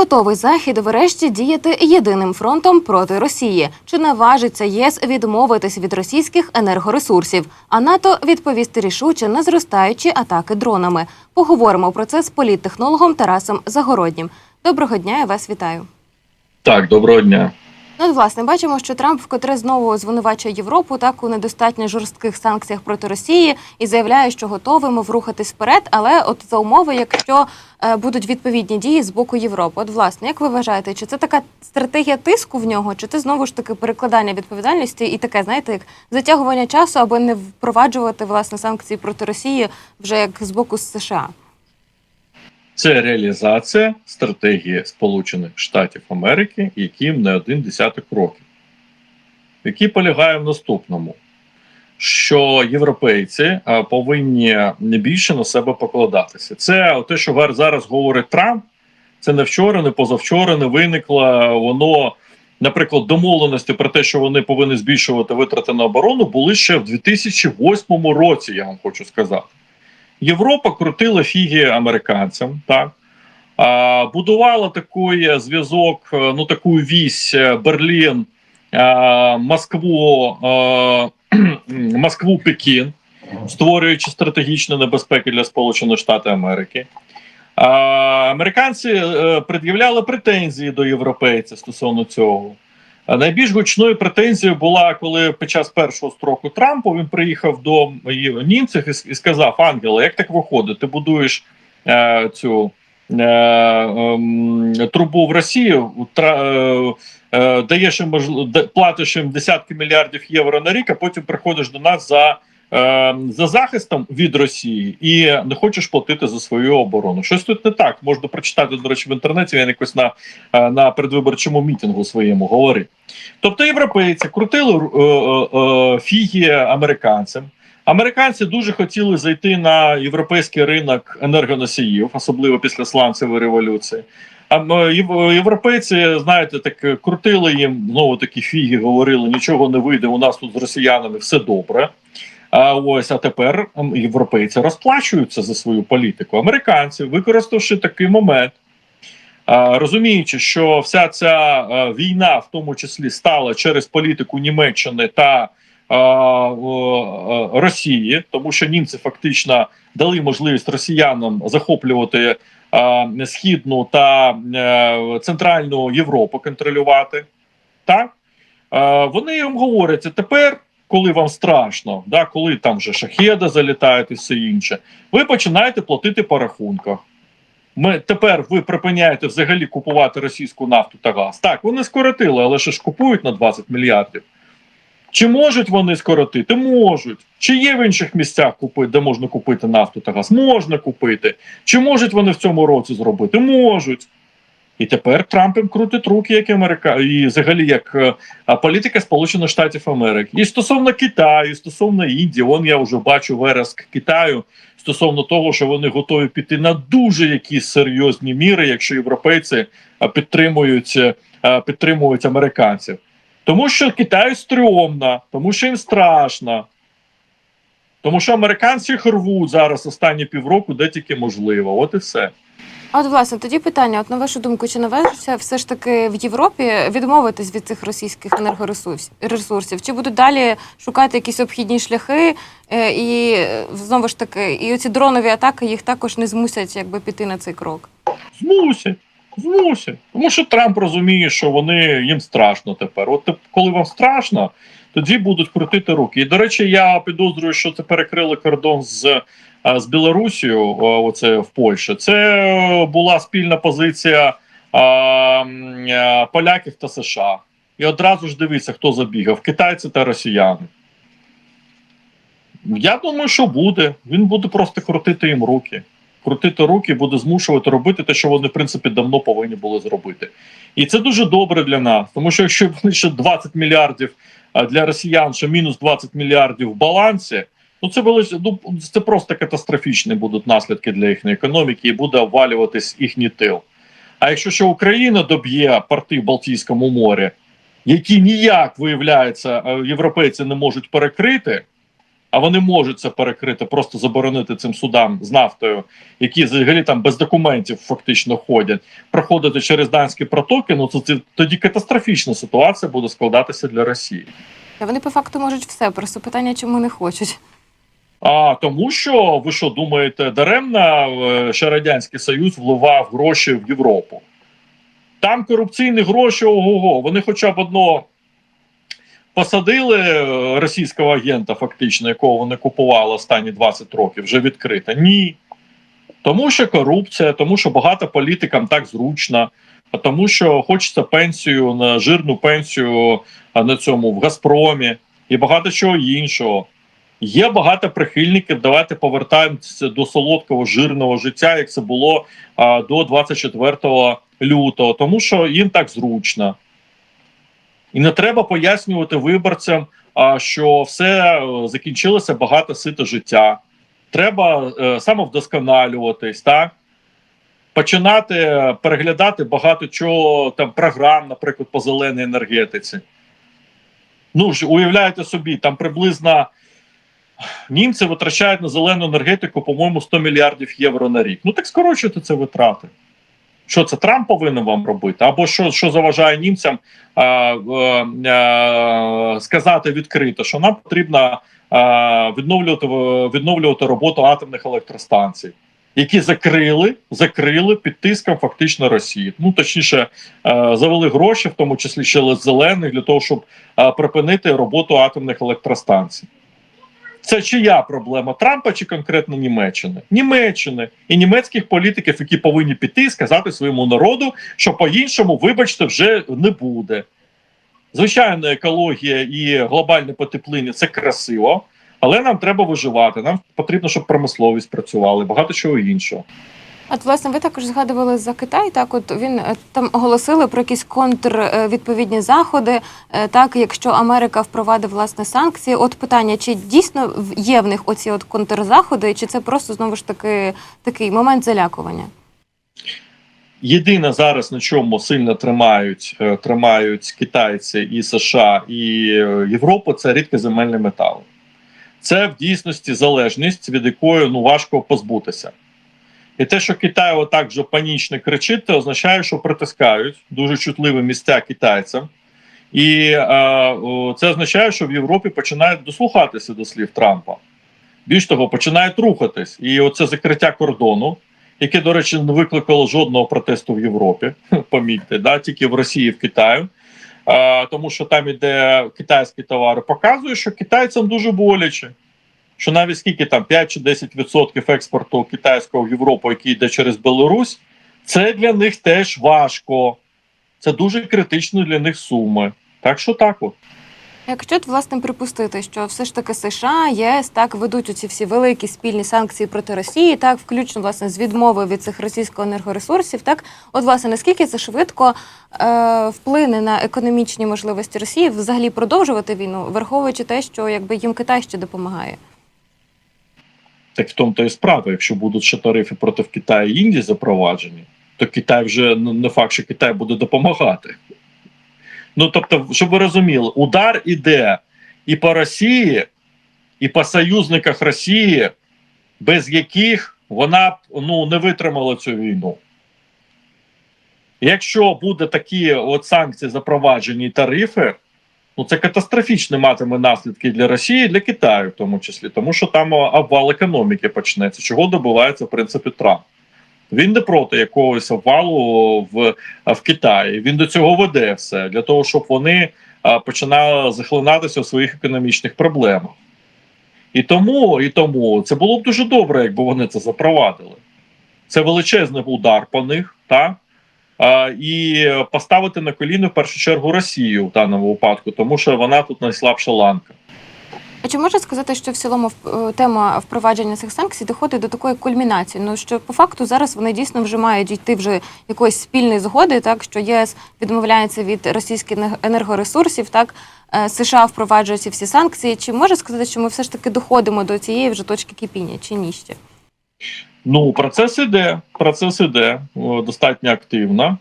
готовий захід врешті діяти єдиним фронтом проти Росії? Чи наважиться єС відмовитись від російських енергоресурсів? А НАТО відповісти рішуче на зростаючі атаки дронами? Поговоримо про це з політтехнологом Тарасом Загороднім. Доброго дня, я вас вітаю. Так, доброго дня. Ну, от, власне, бачимо, що Трамп вкотре знову звинувачує Європу так у недостатньо жорстких санкціях проти Росії і заявляє, що готовий мов рухатись вперед, але от за умови, якщо е, будуть відповідні дії з боку Європи. От, власне, як ви вважаєте, чи це така стратегія тиску в нього, чи це знову ж таки перекладання відповідальності і таке, знаєте, як затягування часу, аби не впроваджувати власне санкції проти Росії вже як з боку США? Це реалізація стратегії Сполучених Штатів Америки, яким не один десяток років, який полягає в наступному, що європейці повинні не більше на себе покладатися. Це те, що зараз говорить Трамп, це не вчора, не позавчора не виникло. Воно, наприклад, домовленості про те, що вони повинні збільшувати витрати на оборону, були ще в 2008 році. Я вам хочу сказати. Європа крутила фіги американцям, так будувала такий зв'язок, е, ну таку вісь е, Берлін, а, Москву, Москву, Пекін, створюючи стратегічні небезпеки для Сполучених Штатів Америки. Американці е, пред'являли претензії до європейців стосовно цього. Найбільш гучною претензією була, коли під час першого строку Трампу він приїхав до німців і, сказав: Ангела, як так виходить? Ти будуєш е, цю е, е, трубу в Росію, тра, е, е, даєш їм платиш їм десятки мільярдів євро на рік, а потім приходиш до нас за. Е, За захистом від Росії і не хочеш платити за свою оборону. Щось тут не так. Можна прочитати, до речі, в інтернеті. Він якось на, е, на предвиборчому мітингу своєму говорив. Тобто європейці крутили е, е, е, фіги американцям. Американці дуже хотіли зайти на європейський ринок енергоносіїв, особливо після сланцевої революції. А європейці, знаєте, так крутили їм знову такі фіги, говорили: нічого не вийде. У нас тут з росіянами все добре. А ось а тепер європейці розплачуються за свою політику. Американці, використавши такий момент, розуміючи, що вся ця е, війна, в тому числі, стала через політику Німеччини та Росії, тому що німці фактично дали можливість росіянам захоплювати східну та е, центральну Європу контролювати. Так вони їм говорять, тепер. Коли вам страшно, да, коли там вже шахеди залітають і все інше, ви починаєте платити по рахунках. Ми тепер ви припиняєте взагалі купувати російську нафту та газ. Так, вони скоротили, але ще ж купують на 20 мільярдів. Чи можуть вони скоротити? Можуть. Чи є в інших місцях купити, де можна купити нафту та газ? Можна купити. Чи можуть вони в цьому році зробити? Можуть. І тепер Трамп їм крутить руки, як Америка, і взагалі як е, політика Сполучених Штатів Америки. І стосовно Китаю, і стосовно Індії, вон я вже бачу вереск Китаю стосовно того, що вони готові піти на дуже якісь серйозні міри, якщо європейці а, підтримують, е, підтримують американців. Тому що Китаю стрьомно, тому що їм страшно. Тому що американці їх рвуть зараз останні півроку, де тільки можливо. От і все. От, власне, тоді питання: от на вашу думку, чи наважиться все ж таки в Європі відмовитись від цих російських енергоресурсів? Чи будуть далі шукати якісь обхідні шляхи? е, І е, знову ж таки, і оці дронові атаки їх також не змусять якби піти на цей крок? Змусять. Змусять. Тому що Трамп розуміє, що вони їм страшно тепер. От коли вам страшно, тоді будуть крутити руки. І до речі, я підозрюю, що це перекрили кордон з, з Білорусією, о, оце в Польщі. Це була спільна позиція поляків та США. І одразу ж дивіться, хто забігав: китайці та росіяни. Я думаю, що буде. Він буде просто крутити їм руки крутити руки, буде змушувати робити те, що вони в принципі давно повинні були зробити. І це дуже добре для нас, тому що якщо вони ще 20 мільярдів для росіян, що мінус 20 мільярдів в балансі. Ну це велич... ну, це просто катастрофічні будуть наслідки для їхньої економіки, і буде обвалюватись їхній тил. А якщо ще Україна доб'є порти в Балтійському морі, які ніяк виявляється, е, європейці не можуть перекрити, а вони можуть це перекрити, просто заборонити цим судам з нафтою, які взагалі там без документів фактично ходять, проходити через данські протоки. Ну це, це тоді катастрофічна ситуація буде складатися для Росії. Та вони по факту можуть все. Просто питання, чому не хочуть. А тому, що ви що думаєте, даремно е, ще радянський союз вливав гроші в Європу? Там корупційні гроші ого-го. Вони хоча б одного посадили е, російського агента, фактично, якого вони купували останні 20 років, вже відкрито. Ні. Тому що корупція, тому що багато політикам так зручно, тому що хочеться пенсію на жирну пенсію на цьому в Газпромі і багато чого іншого. Є багато прихильників. Давайте повертаємося до солодкого жирного життя, як це було а, до 24 лютого, тому що їм так зручно. І не треба пояснювати виборцям, а, що все е, закінчилося багато сите життя. Треба е, самовдосконалюватись, так? починати е, переглядати багато чого там програм, наприклад, по зеленій енергетиці. Ну ж уявляєте собі, там приблизно німці витрачають на зелену енергетику, по-моєму, 100 мільярдів євро на рік. Ну так скорочуйте це витрати. Що це Трамп повинен вам робити? Або що що заважає німцям а, а, а, сказати відкрито, що нам потрібно а, відновлювати відновлювати роботу атомних електростанцій, які закрили закрили під тиском фактично Росії. Ну точніше, а, завели гроші, в тому числі ще зелених, для того, щоб а, припинити роботу атомних електростанцій. Це чия проблема Трампа чи конкретно Німеччини? Німеччини і німецьких політиків, які повинні піти і сказати своєму народу, що по-іншому, вибачте, вже не буде. Звичайно, екологія і глобальне потепління це красиво, але нам треба виживати. Нам потрібно, щоб промисловість працювала, багато чого іншого. От, власне, ви також згадували за Китай. Так, от він е, там оголосили про якісь контрвідповідні заходи. е, Так, якщо Америка впровадить власне санкції, от питання: чи дійсно є в них оці от контрзаходи, чи це просто знову ж таки такий момент залякування? Єдине зараз на чому сильно тримають е, тримають китайці і США і е, Європу, це рідкоземельні метали. Це в дійсності залежність, від якої ну важко позбутися. І те, що Китай отак вже панічно кричить, це означає, що притискають дуже чутливі місця китайцям. І е, це означає, що в Європі починають дослухатися до слів Трампа. Більш того, починають рухатись. І оце закриття кордону, яке, до речі, не викликало жодного протесту в Європі, помітьте, да? тільки в Росії в Китаї. Е, тому що там іде китайські товари, показує, що китайцям дуже боляче. Що навіть скільки там 5 чи 10% експорту китайського в Європу, який йде через Білорусь, це для них теж важко. Це дуже критично для них суми. Так що так от. Якщо власне припустити, що все ж таки США, єС так ведуть оці всі великі спільні санкції проти Росії, так включно власне з відмови від цих російських енергоресурсів, так от власне наскільки це швидко е, вплине на економічні можливості Росії взагалі продовжувати війну, враховуючи те, що якби їм Китай ще допомагає. Так в тому то і справа, якщо будуть ще тарифи проти Китаю і Індії запроваджені, то Китай вже ну, не факт, що Китай буде допомагати. Ну тобто, щоб ви розуміли, удар іде і по Росії, і по союзниках Росії, без яких вона б ну, не витримала цю війну. Якщо буде такі от санкції запроваджені і тарифи, ну це катастрофічно матиме наслідки для Росії, для Китаю, в тому числі, тому що там обвал економіки почнеться, чого добивається в принципі Трамп. Він не проти якогось обвалу в, в Китаї. Він до цього веде все для того, щоб вони починали захлинатися у своїх економічних проблемах. І тому, і тому це було б дуже добре, якби вони це запровадили. Це величезний удар по них, так? І поставити на коліно в першу чергу Росію в даному випадку, тому що вона тут найслабша ланка. А чи можна сказати, що в цілому е, тема впровадження цих санкцій доходить до такої кульмінації? Ну що по факту зараз вони дійсно вже мають дійти вже якоїсь спільної згоди, так що ЄС відмовляється від російських енергоресурсів, так е, США впроваджує всі санкції. Чи можна сказати, що ми все ж таки доходимо до цієї вже точки кипіння, чи ні ще? Ну, процес іде. Процес іде достатньо активно.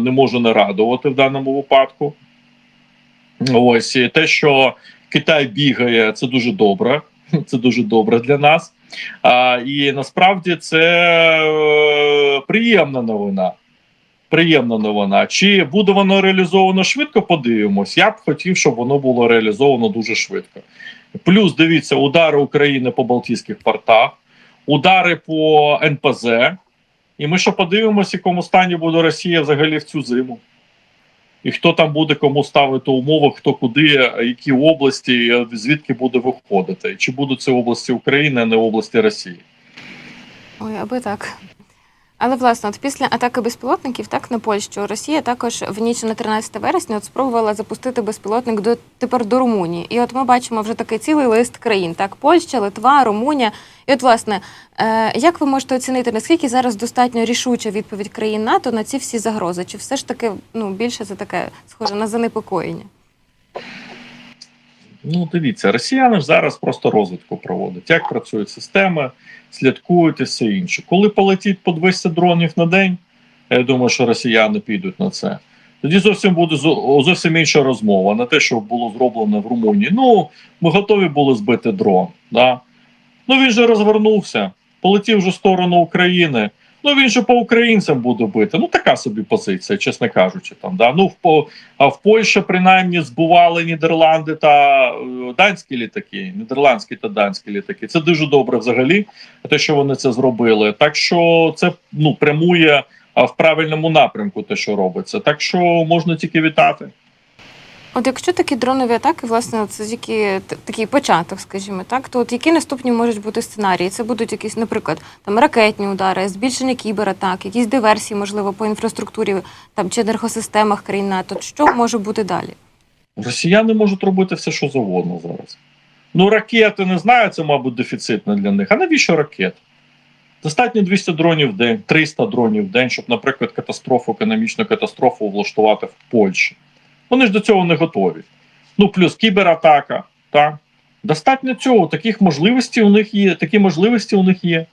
Не можу не радувати в даному випадку. Ось те, що Китай бігає, це дуже добре. Це дуже добре для нас. І насправді це е, приємна новина. Приємна новина. Чи буде воно реалізовано швидко? Подивимось. Я б хотів, щоб воно було реалізовано дуже швидко. Плюс дивіться, удари України по Балтійських портах, удари по НПЗ. І ми ще подивимося, в якому стані буде Росія взагалі в цю зиму. І хто там буде кому ставити умови, хто куди, які області, звідки буде виходити. Чи будуть це області України, а не області Росії. Ой, аби так. Але власне, от після атаки безпілотників, так на Польщу, Росія також в ніч на 13 вересня от спробувала запустити безпілотник до тепер до Румунії. І от ми бачимо вже такий цілий лист країн: так, Польща, Литва, Румунія. І от, власне, е, як ви можете оцінити, наскільки зараз достатньо рішуча відповідь країн НАТО на ці всі загрози? Чи все ж таки ну більше це таке схоже на занепокоєння? Ну, дивіться, росіяни ж зараз просто розвідку проводять. Як працюють системи, слідкують і все інше. Коли полетить по 200 дронів на день, я думаю, що росіяни підуть на це. Тоді зовсім буде зовсім інша розмова на те, що було зроблено в Румунії. Ну, ми готові були збити дрон. Да? Ну він же розвернувся, полетів вже в сторону України. Ну він же по українцям буде бити. Ну така собі позиція, чесно кажучи. Там да ну в по в Польщі принаймні збували Нідерланди та е, данські літаки, нідерландські та данські літаки. Це дуже добре взагалі, те, що вони це зробили. Так що це ну прямує в правильному напрямку, те, що робиться. Так що можна тільки вітати. От якщо такі дронові атаки, власне, це тільки такий початок, скажімо так, то от які наступні можуть бути сценарії? Це будуть якісь, наприклад, там ракетні удари, збільшення кібератак, якісь диверсії, можливо, по інфраструктурі там чи енергосистемах країн НАТО. Що може бути далі? Росіяни можуть робити все, що завгодно зараз. Ну, ракети не знаю, це, мабуть, дефіцитно для них. А навіщо ракет? Достатньо 200 дронів в день, 300 дронів в день, щоб, наприклад, катастрофу, економічну катастрофу влаштувати в Польщі. Вони ж до цього не готові. Ну, плюс кібератака. Так? Достатньо цього, таких можливостей у них є, такі можливості у них є.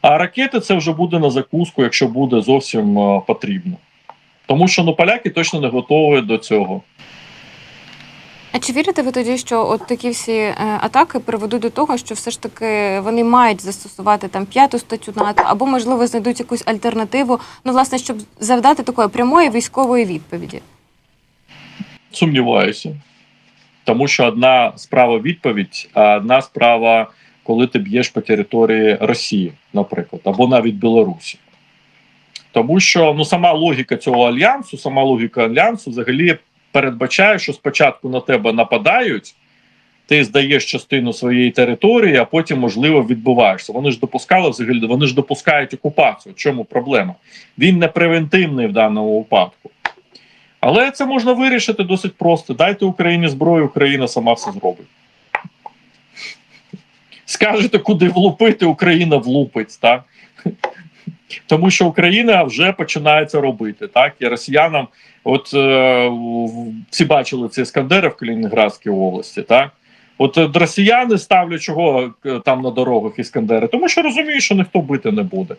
А ракети це вже буде на закуску, якщо буде зовсім е, потрібно. Тому що ну, поляки точно не готові до цього. А чи вірите ви тоді, що от такі всі е, атаки приведуть до того, що все ж таки вони мають застосувати там п'яту статтю НАТО, або можливо знайдуть якусь альтернативу, ну власне, щоб завдати такої прямої військової відповіді? Сумніваюся. Тому що одна справа відповідь, а одна справа, коли ти б'єш по території Росії, наприклад, або навіть Білорусі. Тому що ну, сама логіка цього альянсу, сама логіка альянсу взагалі передбачає, що спочатку на тебе нападають, ти здаєш частину своєї території, а потім, можливо, відбуваєшся. Вони ж допускали взагалі, вони ж допускають окупацію. Чому проблема? Він не превентивний в даному випадку. Але це можна вирішити досить просто. Дайте Україні зброю, Україна сама все зробить. Скажете, куди влупити, Україна влупить, так? Тому що Україна вже починає це робити, так? І росіянам, от е, всі бачили ці Іскандери в Калінінградській області, так? От е, росіяни ставлять чого е, там на дорогах Іскандери, тому що розуміють, що ніхто бити не буде.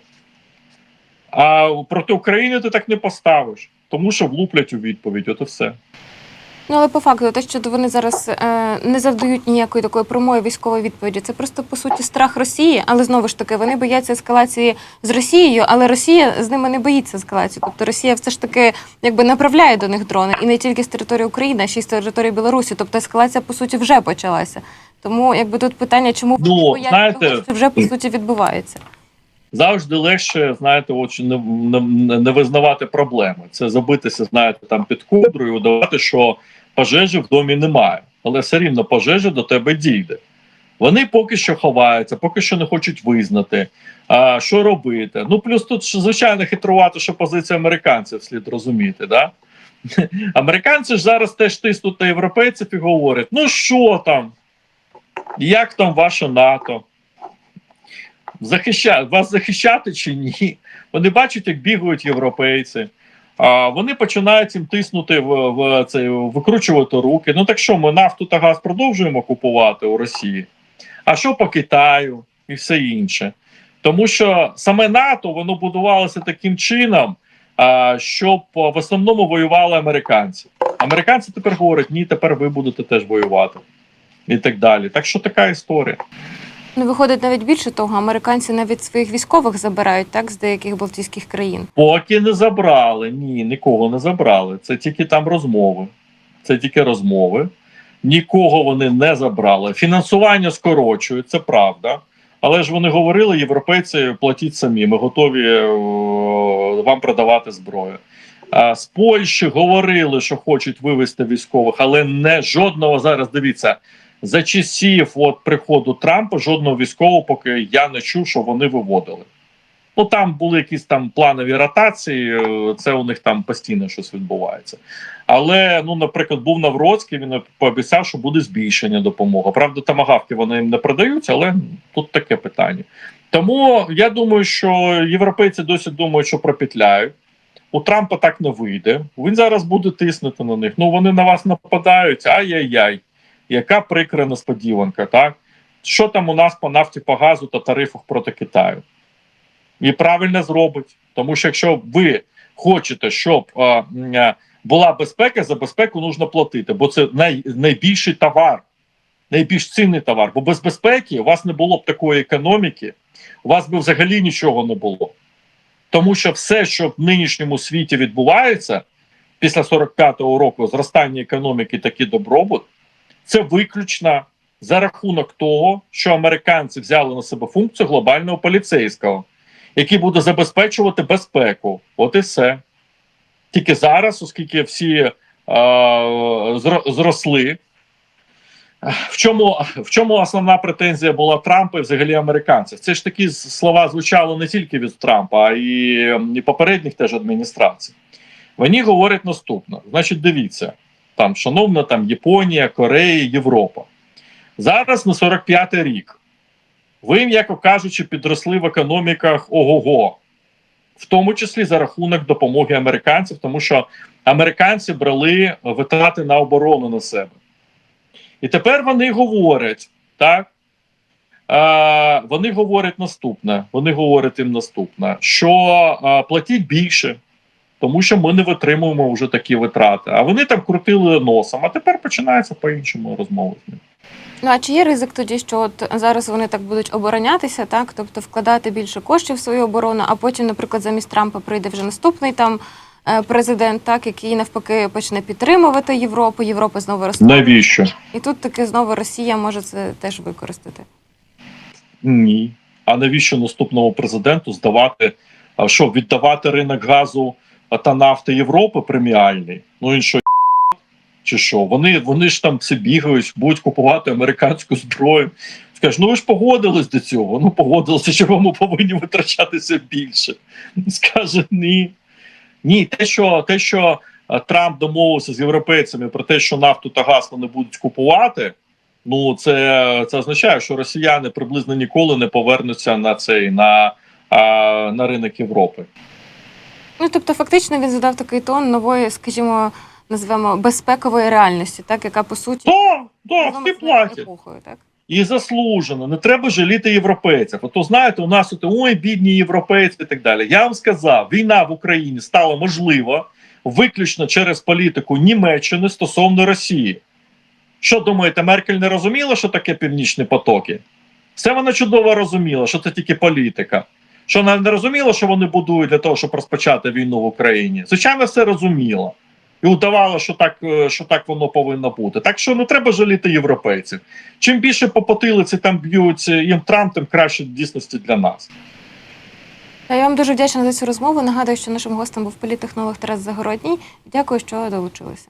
А проти України ти так не поставиш, тому що влуплять у відповідь, от і все. Ну але по факту, те, що вони зараз е, не завдають ніякої такої прямої військової відповіді, це просто по суті страх Росії, але знову ж таки вони бояться ескалації з Росією, але Росія з ними не боїться ескалації. Тобто Росія все ж таки якби направляє до них дрони і не тільки з території України, а ще й з території Білорусі. Тобто ескалація по суті вже почалася. Тому якби тут питання, чому вони Ну, бояться знаєте, того, що вже по суті відбувається. Завжди легше, знаєте, от, не, не, не визнавати проблеми. Це забитися, знаєте, там під ковдрою, і удавати, що пожежі в домі немає, але все рівно пожежа до тебе дійде. Вони поки що ховаються, поки що не хочуть визнати, а, що робити. Ну плюс тут звичайно хитрувати, що позиція американців слід розуміти. Да? Американці ж зараз теж тиснуть на європейців і говорять: ну що там, як там ваше НАТО? Захища... вас захищати чи ні. Вони бачать, як бігають європейці. А вони починають їм тиснути в, в цей викручувати руки. Ну так що ми нафту та газ продовжуємо купувати у Росії? А що по Китаю і все інше? Тому що саме НАТО воно будувалося таким чином, а, щоб в основному воювали американці. Американці тепер говорять: ні, тепер ви будете теж воювати. і так далі. Так що така історія. Ну, виходить навіть більше того, американці навіть своїх військових забирають так з деяких балтійських країн. Поки не забрали, ні, нікого не забрали. Це тільки там розмови. Це тільки розмови. Нікого вони не забрали. Фінансування скорочують, це правда. Але ж вони говорили, європейці платіть самі, ми готові е, вам продавати зброю. А з Польщі говорили, що хочуть вивезти військових, але не жодного зараз дивіться. За часів от приходу Трампа жодного військового, поки я не чув, що вони виводили. Ну там були якісь там планові ротації, е, це у них там постійно щось відбувається. Але, ну, наприклад, був Навроцький, він пообіцяв, що буде збільшення допомоги. Правда, тамагавки вони їм не продаються, але тут таке питання. Тому я думаю, що європейці досі думають, що пропетляють. У Трампа так не вийде. Він зараз буде тиснути на них. Ну вони на вас нападають. Ай-яй-яй. Яка прикра несподіванка, так? Що там у нас по нафті, по газу та тарифах проти Китаю? І правильно зробить. Тому що якщо ви хочете, щоб е, е, була безпека, за безпеку нужно платити, бо це най, найбільший товар, найбільш цінний товар. Бо без безпеки у вас не було б такої економіки, у вас би взагалі нічого не було. Тому що все, що в нинішньому світі відбувається після 45-го року зростання економіки, такий добробут, це виключно за рахунок того, що американці взяли на себе функцію глобального поліцейського, який буде забезпечувати безпеку. От і все. Тільки зараз, оскільки всі е, зросли. В чому, в чому основна претензія була Трампа і взагалі американців? Це ж такі слова звучали не тільки від Трампа, а і, і попередніх теж адміністрацій. Вони говорять наступне: значить, дивіться, там, шановна там Японія, Корея, Європа. Зараз на 45-й рік. Ви, м'яко кажучи, підросли в економіках ого-го, в тому числі за рахунок допомоги американців, тому що американці брали витрати на оборону на себе. І тепер вони говорять, так? Е, вони говорять наступне: вони говорять їм наступне, що е, платіть більше, тому що ми не витримуємо вже такі витрати. А вони там крутили носом, а тепер починається по-іншому розмови з ним. Ну а чи є ризик тоді, що от зараз вони так будуть оборонятися, так тобто вкладати більше коштів в свою оборону, а потім, наприклад, замість Трампа прийде вже наступний там е, президент, так який навпаки почне підтримувати Європу, Європа знову росте. Навіщо? І тут таки знову Росія може це теж використати. Ні. А навіщо наступному президенту здавати, а що віддавати ринок газу та нафти Європи преміальний? Ну що чи що? Вони, вони ж там все бігають, будуть купувати американську зброю. Скажеш, ну ви ж погодились до цього. Ну погодилися, що ми повинні витрачатися більше. Скаже ні. Ні, те, що те, що е, Трамп домовився з європейцями про те, що нафту та газ вони будуть купувати. Ну, це, це означає, що росіяни приблизно ніколи не повернуться на цей на, на ринок Європи. Ну тобто, фактично він задав такий тон нової, скажімо, назвемо безпекової реальності, так яка по суті то разом всі платять. епохою, так. І заслужено. Не треба жаліти європейців. А то знаєте, у нас от ой, бідні європейці і так далі. Я вам сказав, війна в Україні стала можлива виключно через політику Німеччини стосовно Росії. Що думаєте, Меркель не розуміла, що таке північні потоки? Все вона чудово розуміла, що це тільки політика. Що вона не розуміла, що вони будують для того, щоб розпочати війну в Україні. Звичайно, все розуміла. І удавала, що так, е, що так воно повинно бути. Так що не треба жаліти європейців. Чим більше по потилиці там б'ють е, їм Трамп, тим краще в дійсності для нас. Я вам дуже вдячна за цю розмову. Нагадую, що нашим гостем був політтехнолог Тарас Загородній. Дякую, що долучилися.